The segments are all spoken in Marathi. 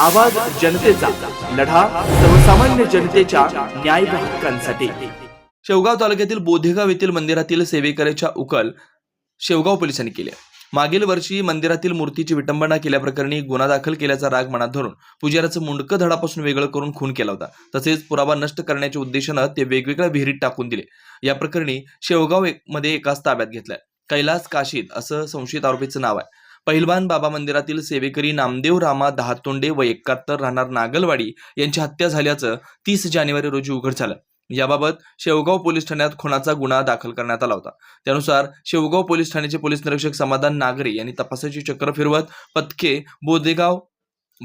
आवाज जनतेचा लढा सर्वसामान्य जनतेच्या न्याय हक्कांसाठी. शेवगाव तालुक्यातील बोधेगाव येथील मंदिरातील सेवेकरेच्या उकल शेवगाव पोलिसांनी केली मागील वर्षी मंदिरातील मूर्तीची विटंबना केल्याप्रकरणी गुन्हा दाखल केल्याचा राग मनात धरून पुजाऱ्याचं मुंडकं धडापासून वेगळं करून खून केला होता. तसेच पुरावा नष्ट करण्याच्या उद्देशानं ते वेगवेगळ्या विहिरीत टाकून दिले. या प्रकरणी शेवगावमध्ये एकाच ताब्यात घेतलाय. कैलास काशीद असं संशयित आरोपीचं नाव आहे. पहिलवान बाबा मंदिरातील सेवेकरी नामदेव रामा दहातोंडे व एकाहत्तर राहणार नागलवाडी यांची हत्या झाल्याचं तीस जानेवारी रोजी उघड झालं. याबाबत शेवगाव पोलीस ठाण्यात खुनाचा गुन्हा दाखल करण्यात आला होता. त्यानुसार शेवगाव पोलीस ठाण्याचे पोलीस निरीक्षक समाधान नागरे यांनी तपासाची चक्र फिरवत पथके बोदेगाव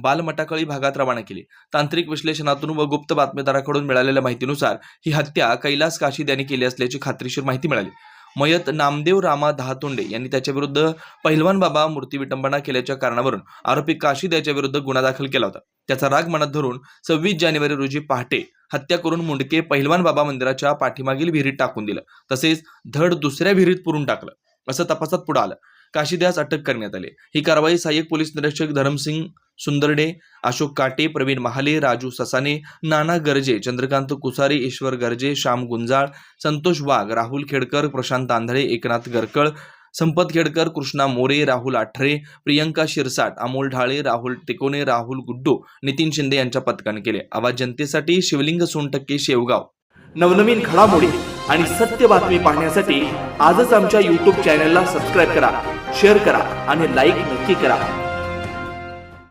बालमटाकळी भागात रवाना केली. तांत्रिक विश्लेषणातून व गुप्त बातमीदाराकडून मिळालेल्या माहितीनुसार ही हत्या कैलास काशीद यांनी केली असल्याची खात्रीशीर माहिती मिळाली. मयत नामदेव रामा दहातोंडे यांनी त्याच्याविरुद्ध पहिलवान बाबा मूर्ती विटंबना केल्याच्या कारणावरून आरोपी काशीद याच्याविरुद्ध गुन्हा दाखल केला होता. त्याचा राग मनात धरून सव्वीस जानेवारी रोजी पहाटे हत्या करून मुंडके पहिलवान बाबा मंदिराच्या पाठीमागील विहिरीत टाकून दिलं. तसेच धड दुसऱ्या विहिरीत पुरून टाकलं. असं तपासात पुढे आलं. काशीद्यास अटक करण्यात आली. ही कारवाई सहाय्यक पोलीस निरीक्षक धरमसिंग सुंदरडे अशोक काटे प्रवीण महाले राजू ससाने नाना गर्जे चंद्रकांत कुसारे ईश्वर गर्जे श्याम गुंजाळ संतोष वाघ राहुल खेडकर प्रशांत आंधळे एकनाथ गरकळ संपत खेडकर कृष्णा मोरे राहुल आठरे प्रियंका शिरसाट अमोल ढाळे राहुल टिकोने राहुल गुड्डू नितीन शिंदे यांच्या पथकाने केले. आवाज जनतेसाठी शिवलिंग सोनटक्के शेवगाव. नवनवीन घडामोडी आणि सत्य बातमी पाहण्यासाठी आजच आमच्या युट्यूब चॅनलला सबस्क्राईब करा शेअर करा आणि लाईक नक्की करा.